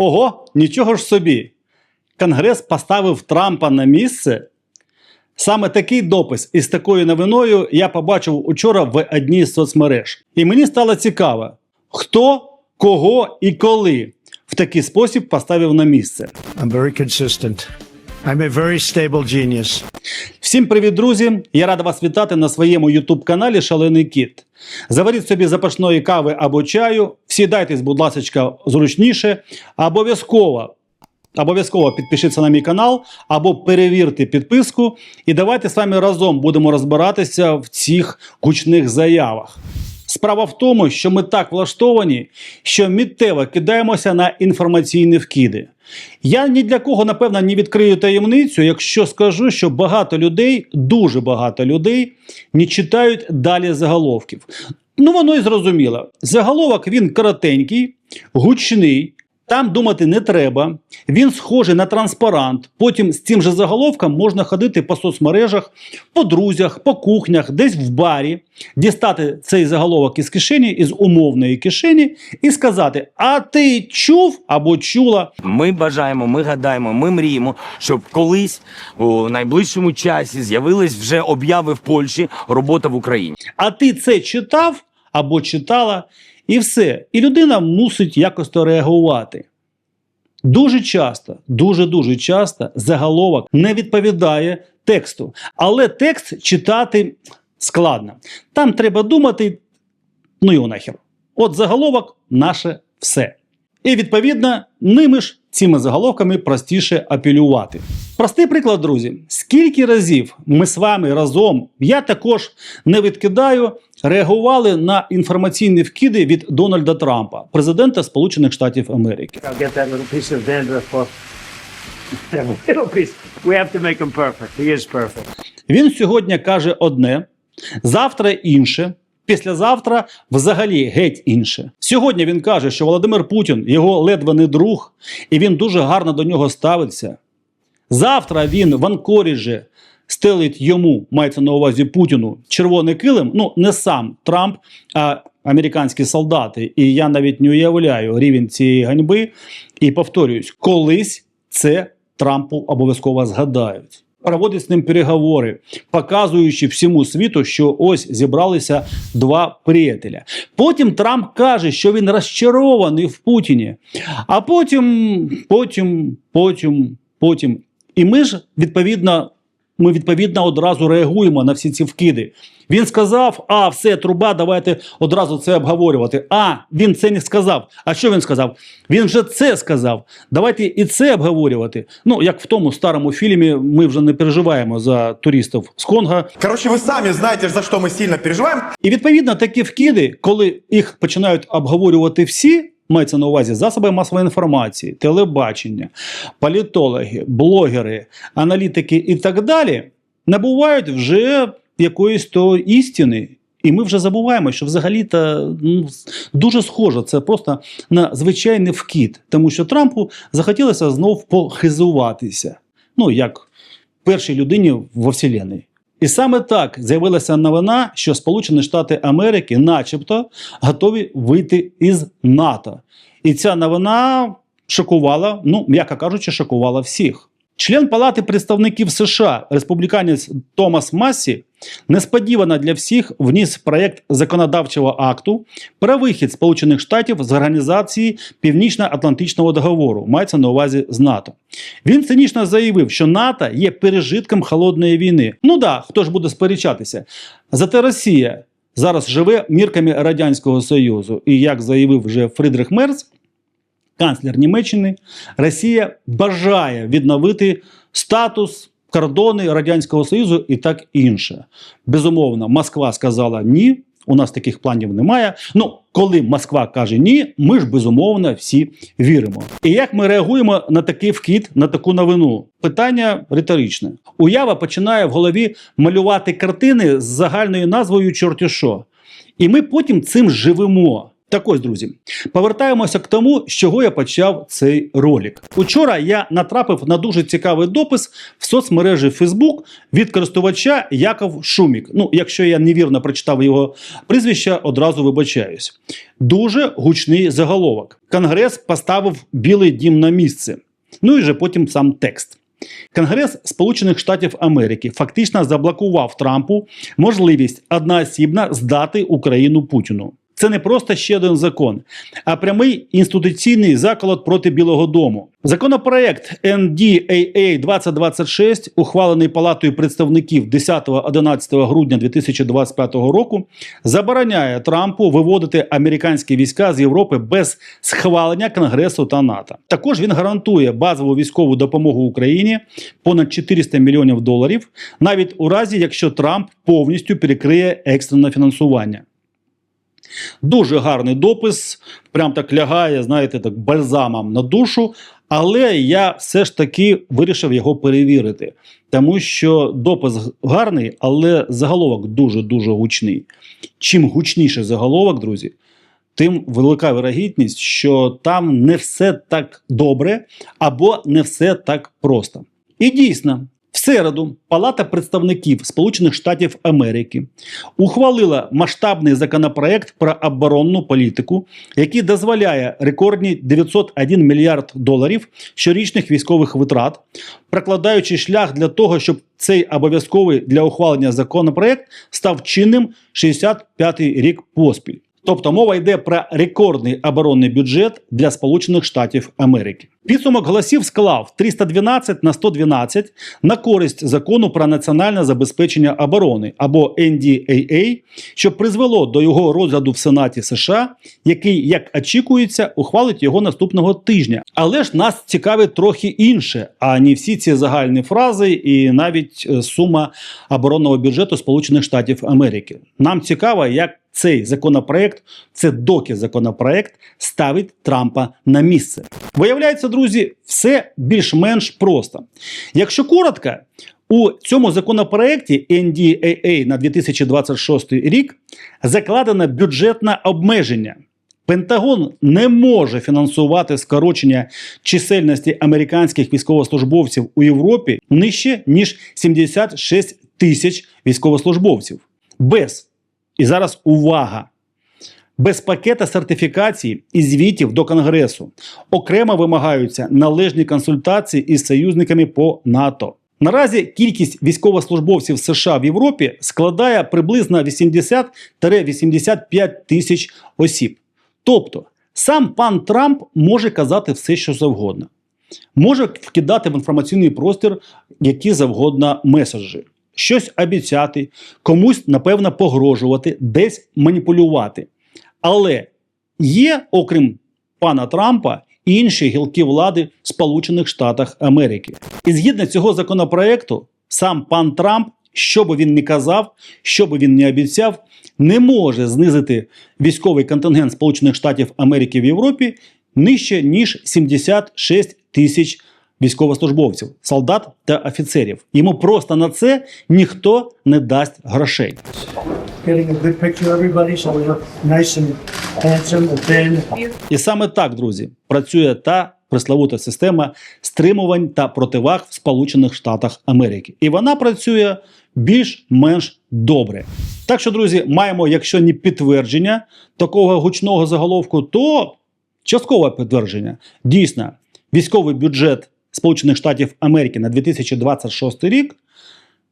Ого, нічого ж собі. Конгрес поставив Трампа на місце. Саме такий допис із такою новиною я побачив учора в одній з соцмереж. І мені стало цікаво, хто, кого і коли в такий спосіб поставив на місце. I'm very consistent. I'm a very stable genius. Всім привіт, друзі! Я рада вас вітати на своєму youtube каналі Шалений Кіт. Заваріть собі запашної кави або чаю, сідайтесь, будь ласка, зручніше. Обов'язково Обов'язково підпишіться на мій канал або перевірте підписку, і давайте з вами разом будемо розбиратися в цих гучних заявах. Справа в тому, що ми так влаштовані, що миттєво кидаємося на інформаційні вкиди. Я ні для кого, напевно, не відкрию таємницю, якщо скажу, що багато людей, дуже багато людей, не читають далі заголовків. Ну, воно і зрозуміло. Заголовок він коротенький, гучний. Там думати не треба. Він схожий на транспарант. Потім з цим же заголовком можна ходити по соцмережах, по друзях, по кухнях, десь в барі, дістати цей заголовок із кишені, із умовної кишені, і сказати: А ти чув або чула? Ми бажаємо, ми гадаємо, ми мріємо, щоб колись у найближчому часі з'явились вже обяви в Польщі робота в Україні. А ти це читав або читала, і все. І людина мусить якось то реагувати. Дуже часто, дуже-дуже часто заголовок не відповідає тексту. Але текст читати складно. Там треба думати, ну його нахер. От заголовок наше все. І відповідно, ними ж цими заголовками простіше апелювати. Простий приклад, друзі. Скільки разів ми з вами разом, я також не відкидаю, реагували на інформаційні вкиди від Дональда Трампа, президента Сполучених Штатів Америки. Він сьогодні каже одне, завтра інше. Післязавтра взагалі геть інше. Сьогодні він каже, що Володимир Путін його ледве не друг, і він дуже гарно до нього ставиться. Завтра він в Анкоріджі стелить йому, мається на увазі Путіну, червоний килим. Ну, не сам Трамп, а американські солдати. І я навіть не уявляю рівень цієї ганьби. І повторююсь, колись це Трампу обов'язково згадають. Проводять з ним переговори, показуючи всьому світу, що ось зібралися два приятеля. Потім Трамп каже, що він розчарований в Путіні. А потім, потім, потім, потім. І ми ж відповідно. Ми відповідно одразу реагуємо на всі ці вкиди. Він сказав: а все, труба, давайте одразу це обговорювати. А він це не сказав. А що він сказав? Він вже це сказав. Давайте і це обговорювати. Ну як в тому старому фільмі, ми вже не переживаємо за туристів з Конга. Короче, вы сами знаете, за что мы сильно переживаем. І відповідно такі вкиди, коли їх починають обговорювати всі. Мається на увазі засоби масової інформації, телебачення, політологи, блогери, аналітики і так далі, набувають вже якоїсь то істини. І ми вже забуваємо, що взагалі-то ну, дуже схоже це просто на звичайний вкид, тому що Трампу захотілося знов похизуватися. Ну, як першій людині во Вселенной. І саме так з'явилася новина, що Сполучені Штати Америки, начебто, готові вийти із НАТО. І ця новина шокувала, ну, м'яко кажучи, шокувала всіх. Член Палати представників США, республіканець Томас Массі, несподівано для всіх вніс проєкт законодавчого акту про вихід Сполучених Штатів з організації Північно-Атлантичного договору, мається на увазі з НАТО. Він цинічно заявив, що НАТО є пережитком холодної війни. Ну да, хто ж буде сперечатися? Зате Росія зараз живе мірками Радянського Союзу. І як заявив вже Фридрих Мерц, канцлер Німеччини, Росія бажає відновити статус, кордони Радянського Союзу і так інше. Безумовно, Москва сказала ні. У нас таких планів немає. Ну, коли Москва каже ні, ми ж безумовно всі віримо. І як ми реагуємо на такий вхід, на таку новину? Питання риторичне. Уява починає в голові малювати картини з загальною назвою «Чорті що». І ми потім цим живемо. Так ось, друзі, повертаємося к тому, з чого я почав цей ролик. Учора я натрапив на дуже цікавий допис в соцмережі Facebook від користувача Яков Шумік. Ну, якщо я невірно прочитав його прізвище, одразу вибачаюсь. Дуже гучний заголовок. Конгрес поставив Білий дім на місце. Ну і вже потім сам текст. Конгрес Сполучених Штатів Америки фактично заблокував Трампу можливість одноосібно здати Україну Путіну. Це не просто ще один закон, а прямий інституційний заколот проти Білого Дому. Законопроект NDAA 2026, ухвалений Палатою представників 10-11 грудня 2025 року, забороняє Трампу виводити американські війська з Європи без схвалення Конгресу та НАТО. Також він гарантує базову військову допомогу Україні понад 400 мільйонів доларів, навіть у разі, якщо Трамп повністю перекриє екстрене фінансування. Дуже гарний допис, прям так лягає, знаєте, так бальзамом на душу. Але я все ж таки вирішив його перевірити, тому що допис гарний, але заголовок дуже дуже гучний. Чим гучніше заголовок, друзі, тим велика вирогідність, що там не все так добре або не все так просто. І дійсно, в середу Палата представників Сполучених Штатів Америки ухвалила масштабний законопроект про оборонну політику, який дозволяє рекордні 901 мільярд доларів щорічних військових витрат, прокладаючи шлях для того, щоб цей обов'язковий для ухвалення законопроект став чинним 65-й рік поспіль. Тобто мова йде про рекордний оборонний бюджет для Сполучених Штатів Америки. Підсумок голосів склав 312 на 112 на користь закону про національне забезпечення оборони або NDAA, що призвело до його розгляду в Сенаті США, який, як очікується, ухвалить його наступного тижня. Але ж нас цікавить трохи інше, а не всі ці загальні фрази і навіть е, сума оборонного бюджету Сполучених Штатів Америки. Нам цікаво, як цей законопроект, це доки законопроект, ставить Трампа на місце. Виявляється, друзі, все більш-менш просто. Якщо коротко, у цьому законопроекті NDAA на 2026 рік закладено бюджетне обмеження. Пентагон не може фінансувати скорочення чисельності американських військовослужбовців у Європі нижче ніж 76 тисяч військовослужбовців. Без і зараз увага! Без пакета сертифікації і звітів до Конгресу окремо вимагаються належні консультації із союзниками по НАТО. Наразі кількість військовослужбовців США в Європі складає приблизно 80-85 тисяч осіб. Тобто, сам пан Трамп може казати все, що завгодно, може вкидати в інформаційний простір які завгодно меседжі щось обіцяти, комусь, напевно, погрожувати, десь маніпулювати. Але є, окрім пана Трампа, інші гілки влади в Сполучених Штатах Америки. І згідно цього законопроекту, сам пан Трамп, що би він не казав, що би він не обіцяв, не може знизити військовий контингент Сполучених Штатів Америки в Європі нижче ніж 76 тисяч військовослужбовців, солдат та офіцерів. Йому просто на це ніхто не дасть грошей. І саме так, друзі, працює та пресловута система стримувань та противаг в Сполучених Штатах Америки. І вона працює більш-менш добре. Так що, друзі, маємо, якщо не підтвердження такого гучного заголовку, то часткове підтвердження. Дійсно, військовий бюджет Сполучених Штатів Америки на 2026 рік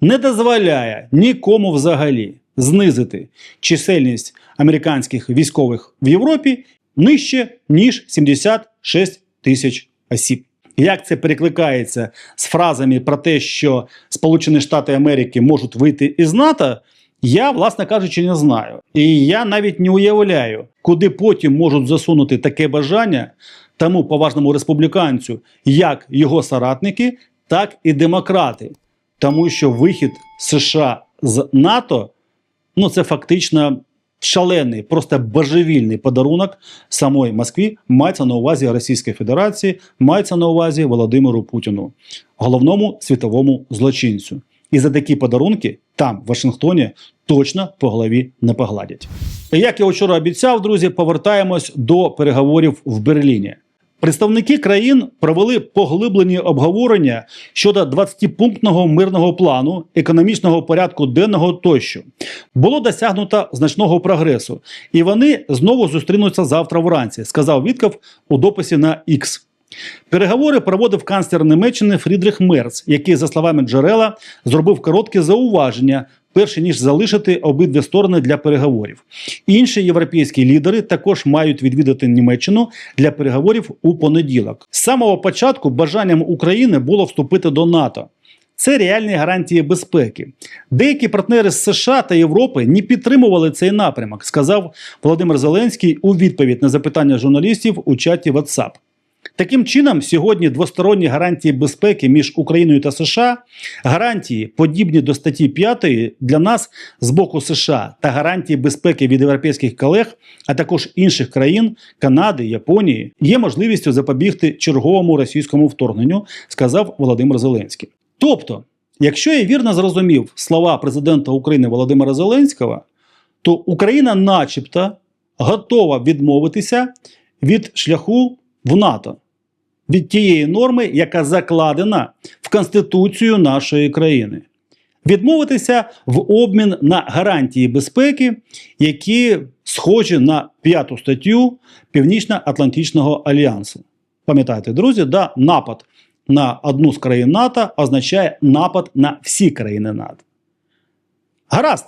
не дозволяє нікому взагалі знизити чисельність американських військових в Європі нижче ніж 76 тисяч осіб. Як це перекликається з фразами про те, що Сполучені Штати Америки можуть вийти із НАТО, я, власне кажучи, не знаю. І я навіть не уявляю, куди потім можуть засунути таке бажання тому поважному республіканцю, як його соратники, так і демократи. Тому що вихід США з НАТО ну це фактично шалений, просто божевільний подарунок самої Москві. Мається на увазі Російської Федерації, мається на увазі Володимиру Путіну, головному світовому злочинцю. І за такі подарунки там, в Вашингтоні, точно по голові не погладять. Як я вчора обіцяв, друзі, повертаємось до переговорів в Берліні. Представники країн провели поглиблені обговорення щодо 20-пунктного мирного плану, економічного порядку денного тощо. Було досягнуто значного прогресу, і вони знову зустрінуться завтра вранці, сказав Вітков у дописі на X. Переговори проводив канцлер Німеччини Фрідріх Мерц, який, за словами джерела, зробив коротке зауваження, перше ніж залишити обидві сторони для переговорів. Інші європейські лідери також мають відвідати Німеччину для переговорів у понеділок. З самого початку бажанням України було вступити до НАТО. Це реальні гарантії безпеки. Деякі партнери з США та Європи не підтримували цей напрямок, сказав Володимир Зеленський у відповідь на запитання журналістів у чаті WhatsApp. Таким чином, сьогодні двосторонні гарантії безпеки між Україною та США, гарантії, подібні до статті 5 для нас з боку США та гарантії безпеки від європейських колег, а також інших країн Канади, Японії, є можливістю запобігти черговому російському вторгненню, сказав Володимир Зеленський. Тобто, якщо я вірно зрозумів слова президента України Володимира Зеленського, то Україна, начебто, готова відмовитися від шляху в НАТО, від тієї норми, яка закладена в Конституцію нашої країни. Відмовитися в обмін на гарантії безпеки, які схожі на п'яту статтю Північно-Атлантичного альянсу. Пам'ятаєте, друзі, да, напад на одну з країн НАТО означає напад на всі країни НАТО. Гаразд,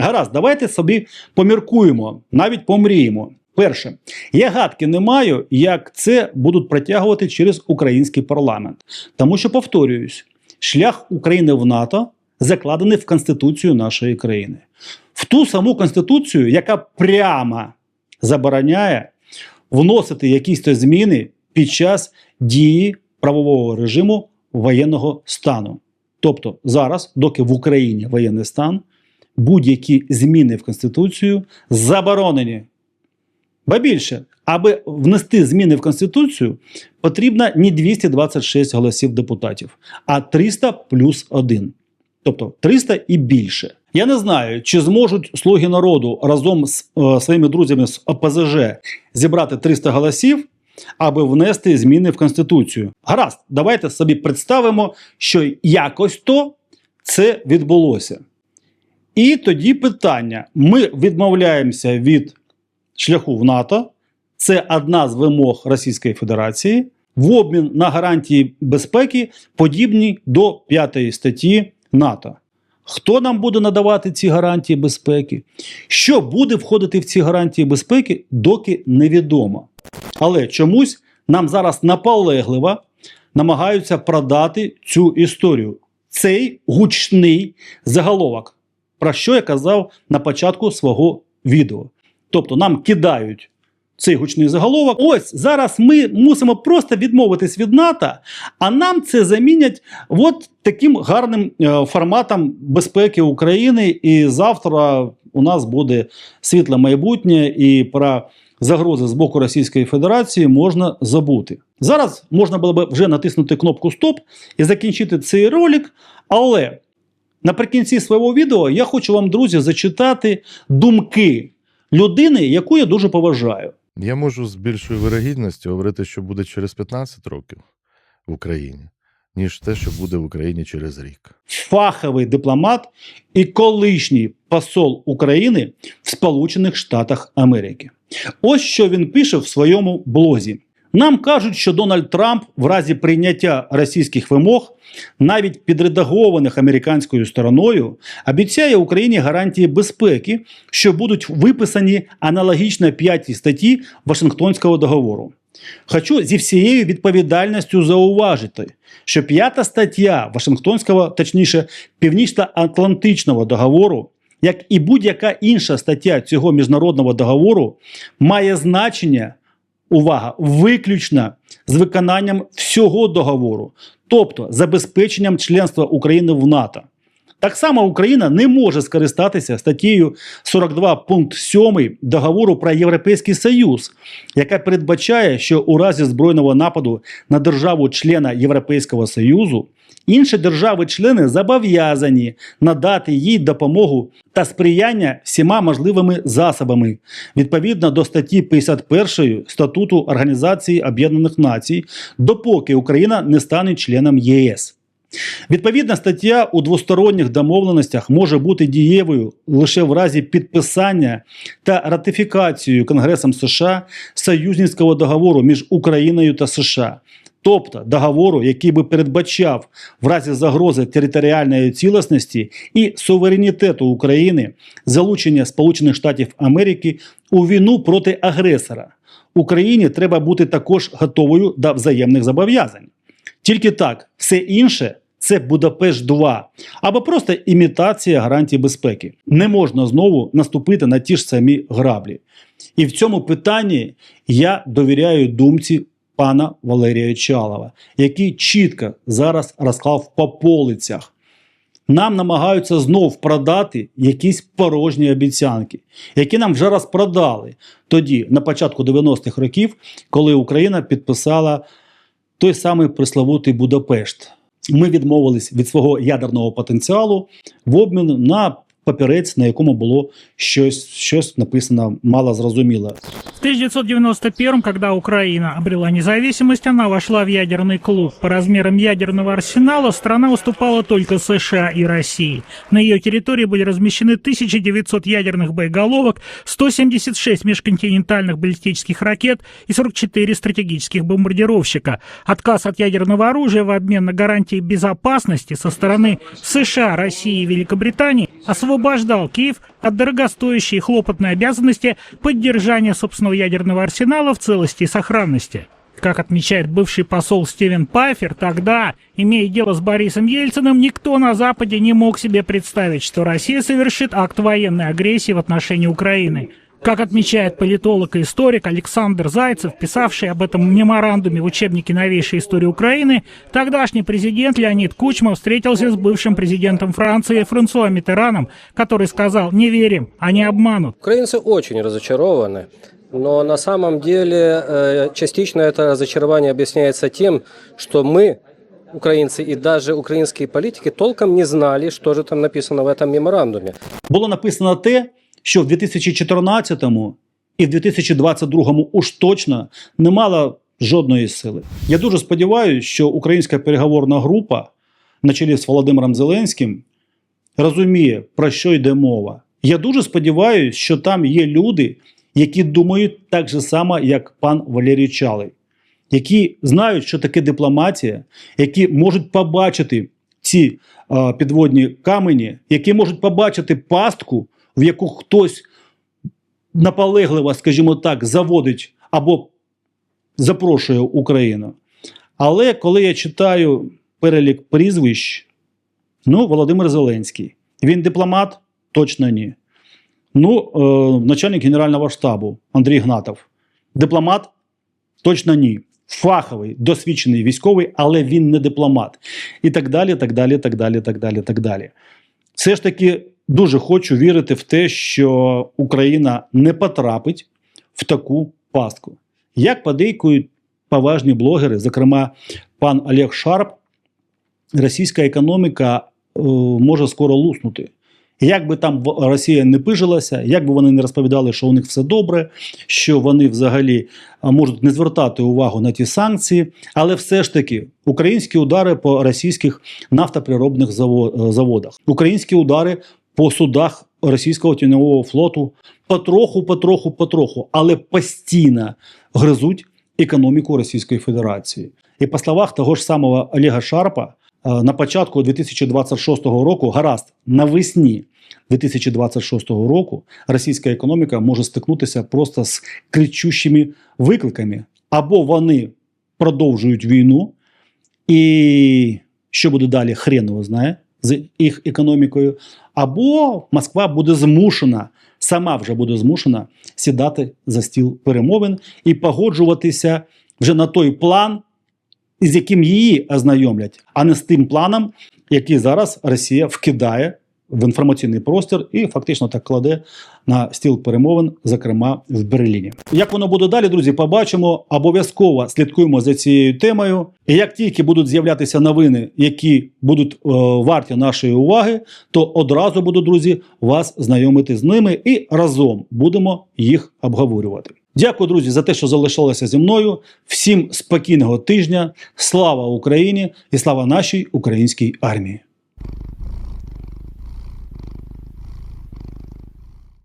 гаразд, давайте собі поміркуємо, навіть помріємо. Перше, я гадки не маю, як це будуть протягувати через український парламент. Тому що, повторююсь, шлях України в НАТО закладений в Конституцію нашої країни. В ту саму Конституцію, яка прямо забороняє вносити якісь то зміни під час дії правового режиму воєнного стану. Тобто зараз, доки в Україні воєнний стан, будь-які зміни в Конституцію заборонені. Ба більше, аби внести зміни в Конституцію, потрібно не 226 голосів депутатів, а 300 плюс 1. Тобто 300 і більше. Я не знаю, чи зможуть слуги народу разом з е, своїми друзями з ОПЗЖ зібрати 300 голосів, аби внести зміни в Конституцію. Гаразд, давайте собі представимо, що якось то це відбулося. І тоді питання: ми відмовляємося від шляху в НАТО. Це одна з вимог Російської Федерації в обмін на гарантії безпеки, подібні до п'ятої статті НАТО. Хто нам буде надавати ці гарантії безпеки? Що буде входити в ці гарантії безпеки, доки невідомо. Але чомусь нам зараз наполегливо намагаються продати цю історію. Цей гучний заголовок, про що я казав на початку свого відео. Тобто нам кидають цей гучний заголовок. Ось зараз ми мусимо просто відмовитись від НАТО, а нам це замінять от таким гарним е, форматом безпеки України. І завтра у нас буде світле майбутнє і про загрози з боку Російської Федерації можна забути. Зараз можна було б вже натиснути кнопку Стоп і закінчити цей ролик, але наприкінці свого відео я хочу вам, друзі, зачитати думки людини, яку я дуже поважаю. Я можу з більшою вирогідністю говорити, що буде через 15 років в Україні, ніж те, що буде в Україні через рік. Фаховий дипломат і колишній посол України в Сполучених Штатах Америки. Ось що він пише в своєму блозі. Нам кажуть, що Дональд Трамп в разі прийняття російських вимог, навіть підредагованих американською стороною, обіцяє Україні гарантії безпеки, що будуть виписані аналогічно п'ятій статті Вашингтонського договору. Хочу зі всією відповідальністю зауважити, що п'ята стаття Вашингтонського, точніше, Північно-Атлантичного договору, як і будь-яка інша стаття цього міжнародного договору, має значення увага, виключно з виконанням всього договору, тобто забезпеченням членства України в НАТО. Так само Україна не може скористатися статтею 42 пункт 7 договору про Європейський Союз, яка передбачає, що у разі збройного нападу на державу-члена Європейського Союзу інші держави-члени зобов'язані надати їй допомогу та сприяння всіма можливими засобами відповідно до статті 51 статуту Організації Об'єднаних Націй, допоки Україна не стане членом ЄС. Відповідна стаття у двосторонніх домовленостях може бути дієвою лише в разі підписання та ратифікацією Конгресом США союзницького договору між Україною та США, тобто договору, який би передбачав в разі загрози територіальної цілісності і суверенітету України залучення Сполучених Штатів Америки у війну проти агресора. Україні треба бути також готовою до взаємних зобов'язань. Тільки так, все інше це Будапешт 2 або просто імітація гарантій безпеки. Не можна знову наступити на ті ж самі граблі. І в цьому питанні я довіряю думці пана Валерія Чалова, який чітко зараз розклав по полицях. Нам намагаються знов продати якісь порожні обіцянки, які нам вже розпродали тоді, на початку 90-х років, коли Україна підписала той самий пресловутий Будапешт. Ми відмовились від свого ядерного потенціалу в обмін на папірець, на якому було щось, щось написано мало зрозуміло. В 1991 когда Украина обрела независимость, она вошла в ядерный клуб. По размерам ядерного арсенала страна уступала только США и России. На ее территории были размещены 1900 ядерных боеголовок, 176 межконтинентальных баллистических ракет и 44 стратегических бомбардировщика. Отказ от ядерного оружия в обмен на гарантии безопасности со стороны США, России и Великобритании освобождал Киев от дорогостоящей и хлопотной обязанности поддержания собственного ядерного арсенала в целости и сохранности. Как отмечает бывший посол Стивен Пайфер, тогда, имея дело с Борисом Ельциным, никто на Западе не мог себе представить, что Россия совершит акт военной агрессии в отношении Украины. Как отмечает политолог и историк Александр Зайцев, писавший об этом меморандуме в учебнике новейшей истории Украины, тогдашний президент Леонид Кучма встретился с бывшим президентом Франции Франсуа Митераном, который сказал «Не верим, они обманут». Украинцы очень разочарованы. Но на самом деле э, частично это разочарование объясняется тем, что мы, украинцы и даже украинские политики, толком не знали, что же там написано в этом меморандуме. Було написано те, що в 2014-му і в 2022 уж точно не мало жодної сили. Я дуже сподіваюся, що українська переговорна група на чолі з Володимиром Зеленським розуміє, про що йде мова. Я дуже сподіваюся, що там є люди, які думають так же само, як пан Валерій Чалий, які знають, що таке дипломатія, які можуть побачити ці е, підводні камені, які можуть побачити пастку, в яку хтось наполегливо, скажімо так, заводить або запрошує Україну. Але коли я читаю перелік прізвищ, ну, Володимир Зеленський, він дипломат? Точно ні. Ну, е, начальник Генерального штабу Андрій Гнатов. Дипломат? Точно ні. Фаховий, досвідчений військовий, але він не дипломат. І так далі, так далі, так далі, так далі, так далі. Все ж таки дуже хочу вірити в те, що Україна не потрапить в таку пастку. Як подейкують поважні блогери, зокрема пан Олег Шарп, російська економіка е, може скоро луснути. Як би там Росія не пижилася, як би вони не розповідали, що у них все добре, що вони взагалі можуть не звертати увагу на ті санкції, але все ж таки українські удари по російських нафтоприробних е, заводах, українські удари по судах російського тіньового флоту потроху, потроху, потроху, але постійно гризуть економіку Російської Федерації. І по словах того ж самого Олега Шарпа, е, на початку 2026 року, гаразд, навесні 2026 року російська економіка може стикнутися просто з кричущими викликами. Або вони продовжують війну, і що буде далі, хрен його знає з їх економікою, або Москва буде змушена, сама вже буде змушена сідати за стіл перемовин і погоджуватися вже на той план, з яким її ознайомлять, а не з тим планом, який зараз Росія вкидає в інформаційний простір і фактично так кладе на стіл перемовин, зокрема в Берліні. Як воно буде далі, друзі, побачимо. Обов'язково слідкуємо за цією темою. І як тільки будуть з'являтися новини, які будуть е, варті нашої уваги, то одразу буду, друзі, вас знайомити з ними і разом будемо їх обговорювати. Дякую, друзі, за те, що залишалися зі мною. Всім спокійного тижня. Слава Україні і слава нашій українській армії.